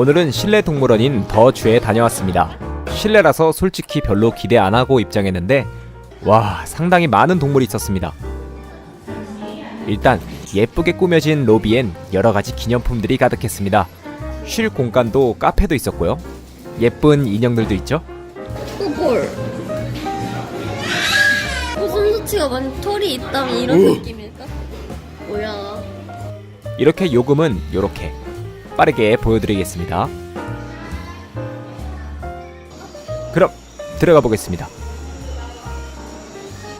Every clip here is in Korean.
오늘은 실내 동물원인 더 주에 다녀왔습니다. 실내라서 솔직히 별로 기대 안 하고 입장했는데 와 상당히 많은 동물이 있었습니다. 일단 예쁘게 꾸며진 로비엔 여러 가지 기념품들이 가득했습니다. 쉴 공간도 카페도 있었고요. 예쁜 인형들도 있죠. 꿀. 무슨 수치가 많이 털이 있다면 이런 느낌일까? 뭐야? 이렇게 요금은 요렇게 빠르게 보여드리겠습니다. 그럼 들어가 보겠습니다.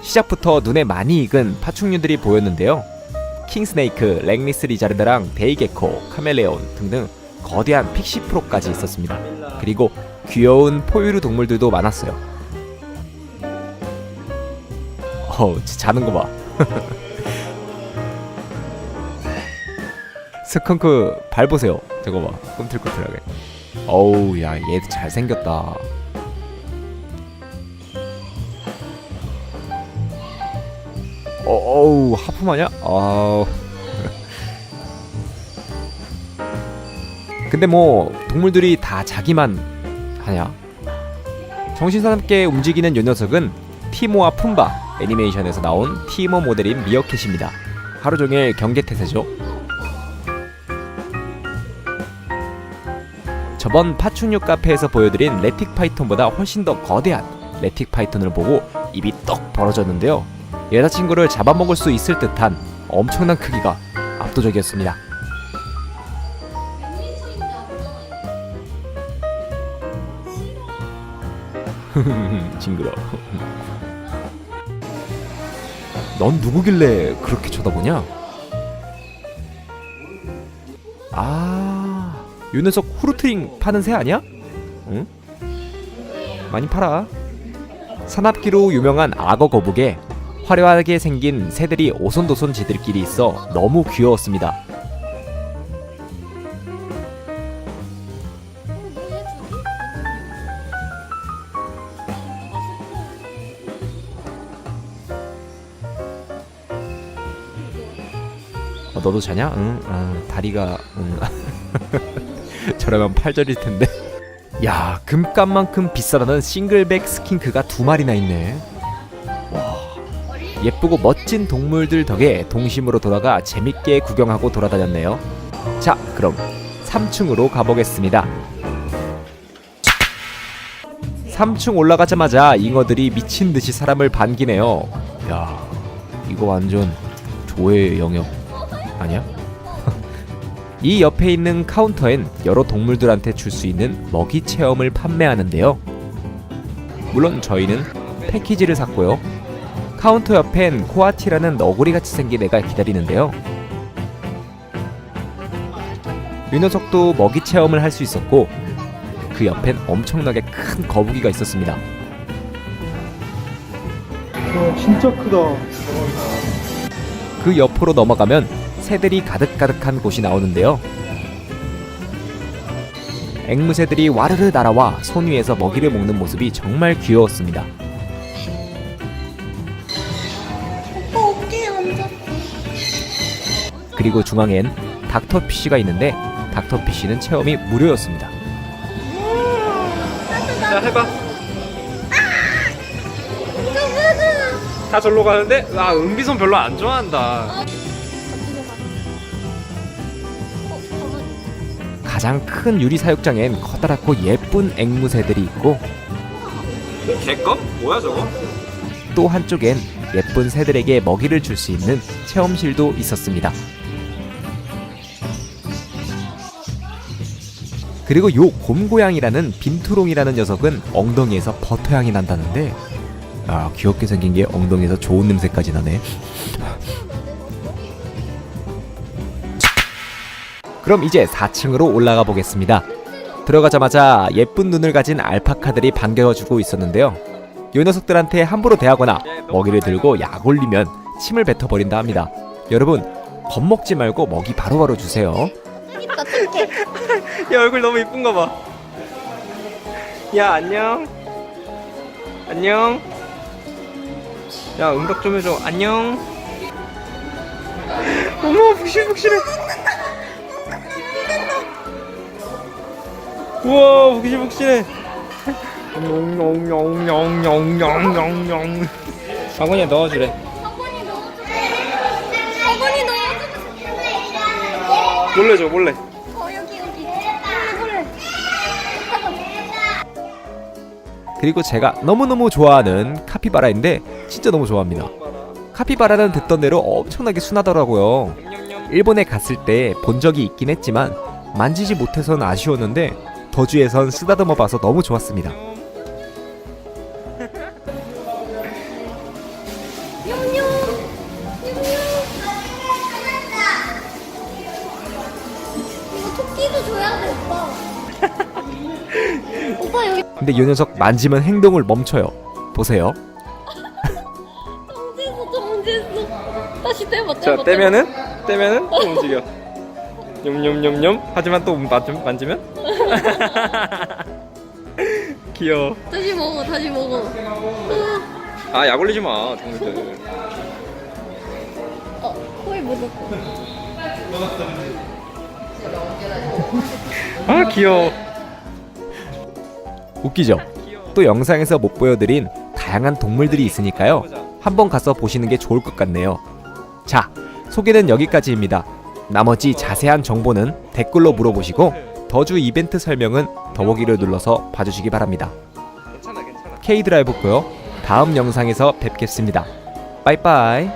시작부터 눈에 많이 익은 파충류들이 보였는데요. 킹스네이크, 랭리스 리자르드랑 데이게코, 카멜레온 등등 거대한 픽시 프로까지 있었습니다. 그리고 귀여운 포유류 동물들도 많았어요. 어우, 자는 거 봐. 스컹크 발 보세요. 저거 봐. 꿈틀꿈틀하게. 어우, 야, 얘도 잘생겼다. 어, 어우, 하품 아냐? 아우. 근데 뭐 동물들이 다 자기만 하냐? 정신사납게 움직이는 요 녀석은 티모와 푼바 애니메이션에서 나온 티모 모델인 미어캣입니다. 하루 종일 경계태세죠. 저번 파충류 카페에서 보여드린 레틱 파이톤보다 훨씬 더 거대한 레틱 파이톤을 보고 입이 떡 벌어졌는데요. 여자친구를 잡아먹을 수 있을 듯한 엄청난 크기가 압도적이었습니다. 징그러. 넌 누구길래 그렇게 쳐다보냐? 요 녀석 후르트링 파는 새 아니야? 응? 많이 팔아. 산악기로 유명한 악어 거북에 화려하게 생긴 새들이 오손도손 지들끼리 있어 너무 귀여웠습니다. 어, 너도 자냐? 응. 아, 다리가 응. 저러면 팔절일 텐데. 야, 금값만큼 비싸다는 싱글백 스킨크가 두 마리나 있네. 와, 예쁘고 멋진 동물들 덕에 동심으로 돌아가 재밌게 구경하고 돌아다녔네요. 자, 그럼 3층으로 가보겠습니다. 3층 올라가자마자 잉어들이 미친 듯이 사람을 반기네요. 야, 이거 완전 조의 영역 아니야? 이 옆에 있는 카운터엔 여러 동물들한테 줄 수 있는 먹이 체험을 판매하는데요. 물론 저희는 패키지를 샀고요. 카운터 옆엔 코아티라는 너구리 같이 생긴 애가 기다리는데요. 이 녀석도 먹이 체험을 할 수 있었고 그 옆엔 엄청나게 큰 거북이가 있었습니다. 와 진짜 크다. 그 옆으로 넘어가면 새들이 가득가득한 곳이 나오는데요. 앵무새들이 와르르 날아와 손 위에서 먹이를 먹는 모습이 정말 귀여웠습니다. 오빠 어깨에 앉았어. 그리고 중앙엔 닥터피쉬가 있는데 닥터피쉬는 체험이 무료였습니다. 자 해봐. 다 절로 가는데 아 은비선 별로 안 좋아한다. 가장 큰 유리 사육장엔 커다랗고 예쁜 앵무새들이 있고 개껌? 뭐야 저거? 또 한쪽엔 예쁜 새들에게 먹이를 줄 수 있는 체험실도 있었습니다. 그리고 요 곰고양이라는 빈투롱이라는 녀석은 엉덩이에서 버터향이 난다는데 아 귀엽게 생긴 게 엉덩이에서 좋은 냄새까지 나네. 그럼 이제 4층으로 올라가 보겠습니다. 들어가자마자 예쁜 눈을 가진 알파카들이 반겨주고 있었는데요. 요 녀석들한테 함부로 대하거나 먹이를 들고 약 올리면 침을 뱉어버린다 합니다. 여러분 겁먹지 말고 먹이 바로바로 주세요. 야 얼굴 너무 이쁜 거 봐. 야 안녕. 안녕. 야 응답 좀 해줘. 안녕. 어머 북실북실해. 우와 용용용용용용용 바구니에 넣어주래 화분이 넣어줘. 넣어줘. 몰래 줘 몰래 어 여기 여기. 몰래 그리고 제가 너무너무 좋아하는 카피바라인데 진짜 너무 좋아합니다. 카피바라는 듣던 대로 엄청나게 순하더라고요. 일본에 갔을 때 본 적이 있긴 했지만 만지지 못해서는 아쉬웠는데 더주에선 쓰다듬어 봐서 너무 좋았습니다. 냠냠. 이거 토끼도 줘야 돼 오빠. 오빠 여기 근데 이 녀석 만지면 행동을 멈춰요. 보세요. 정지했어 정지했어. 다시 떼봐 떼봐. 자. 떼면은 떼면은 또 움직여 냠냠냠냠 하지만 또 만지, 만지면 귀여워 다시 먹어 다시 먹어. 으, 아약 올리지 마 동물들 어 코에 묻었어. 아 귀여워 웃기죠? 또 영상에서 못 보여드린 다양한 동물들이 있으니까요. 한번 가서 보시는 게 좋을 것 같네요. 자, 소개는 여기까지입니다. 나머지 자세한 정보는 댓글로 물어보시고 더주 이벤트 설명은 더보기를 눌러서 봐주시기 바랍니다. 괜찮아 괜찮아 K드라이브고요. 다음 영상에서 뵙겠습니다. 빠이빠이.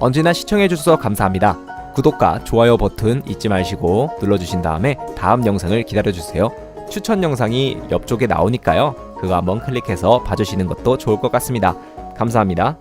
언제나 시청해주셔서 감사합니다. 구독과 좋아요 버튼 잊지 마시고 눌러주신 다음에 다음 영상을 기다려주세요. 추천 영상이 옆쪽에 나오니까요. 그거 한번 클릭해서 봐주시는 것도 좋을 것 같습니다. 감사합니다.